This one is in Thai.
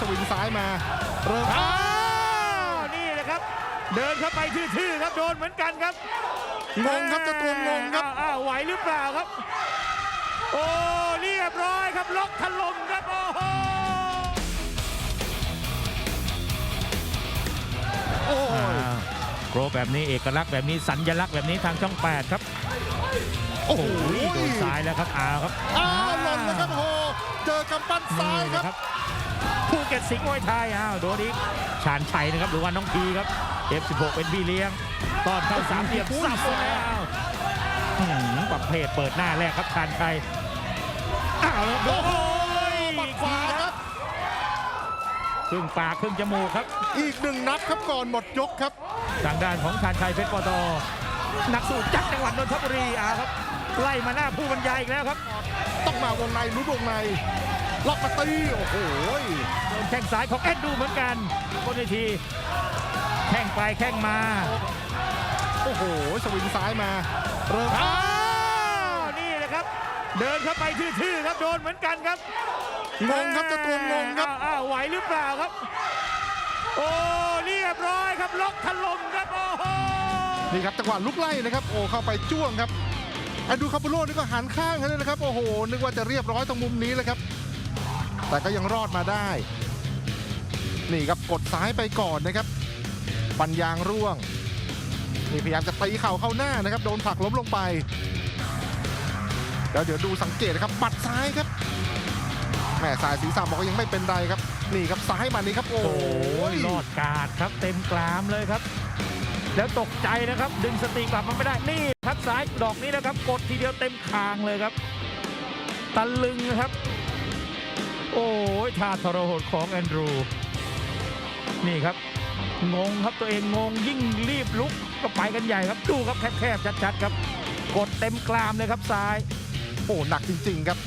สวิงซ้ายมา เริ่มอ้าวนี่แหละครับ เดินเข้าไปทื่อๆครับโดนเหมือนกันครับงงครับเจะตัวงงครับอ้าวอ้าวไหวหรือเปล่าครับ โอ้เรียบร้อยครับล็อกถล่มครับโอ้โหโอ้ยโกรแบบนี้เอกลักษณ์แบบนี้สัญลักษณ์แบบนี้ทางช่อง8ครับ โอ้โหโดนซ้ายแล้วครับอ้าวครับอ้าวหล่นนะครับโอ้โหเจอกำปั้นซ้ายครับ ภูเก็ตสิงห์มวยไทยอ้าวโดนอีกชาญชัยนะครับหรือว่าน้องพีครับ F16 เป็นพี่เลี้ยงตอนเข้าสามเหลี่ยมสับแล้วอื้อหือประเภทเปิดหน้าแรกครับชาญชัยอ้าวแล้วโอ้โหปักขวาครับครึ่งปากครึ่งจมูกครับ อีกหนึ่งนับครับก่อนหมดยกครับทางด้านของชาญชัยเพชรปตนักสู้จากจังหวัดนนทบุรีอ้าวครับ ไล่มาหน้าผู้บรรยายอีกแล้วครับ ต้องมาวงในลุ้นวงใน ล็อกมาตีโอ้โหโดนแข้งซ้ายของแอดดูเหมือนกันบนเวทีแข้งไปแข้งมา โอ้โห สวิงซ้ายมา เริ่มอ้าวนี่แหละครับ เดินเข้าไปทื่อๆครับโดนเหมือนกันครับงงครับเจะตัวงงครับอ้าวอ้าวไหวหรือเปล่าครับ โอ้เรียบร้อยครับล็อกถล่มครับโอ้โหนี่ครับจังหวะลุกไล่นะครับ โอ้เข้าไปจ้วงครับไอ้ดูคาปูโร่นี่ก็หันข้างให้เลยนะครับ โอ้โหนึกว่าจะเรียบร้อยตรงมุมนี้เลยครับ แต่ก็ยังรอดมาได้ นี่ครับกดซ้ายไปก่อนนะครับ ปัญญางร่วง นี่พยายามจะตีเข่าเข้าหน้านะครับ โดนผลักล้มลงไป แล้วเดี๋ยวดูสังเกตนะครับบัดซ้ายครับแม่สายศีรษะบอกว่ายังไม่เป็นไรครับ นี่ครับซ้ายมานี่ครับโอ้โอ้ยรอดกาดครับเต็มกรามเลยครับ แล้วตกใจนะครับ ดึงสติกลับมาไม่ได้นี่ครับซ้ายดอกนี้นะครับ กดทีเดียวเต็มคางเลยครับตะลึงนะครับ โอ้ยท่าทรหดของแอนดรู นี่ครับ งงครับตัวเองงงยิ่งรีบลุกก็ไปกันใหญ่ครับ ดูครับแคบๆชัดๆครับ กดเต็มกลามเลยครับซ้าย โอ้หนักจริง ๆ ครับ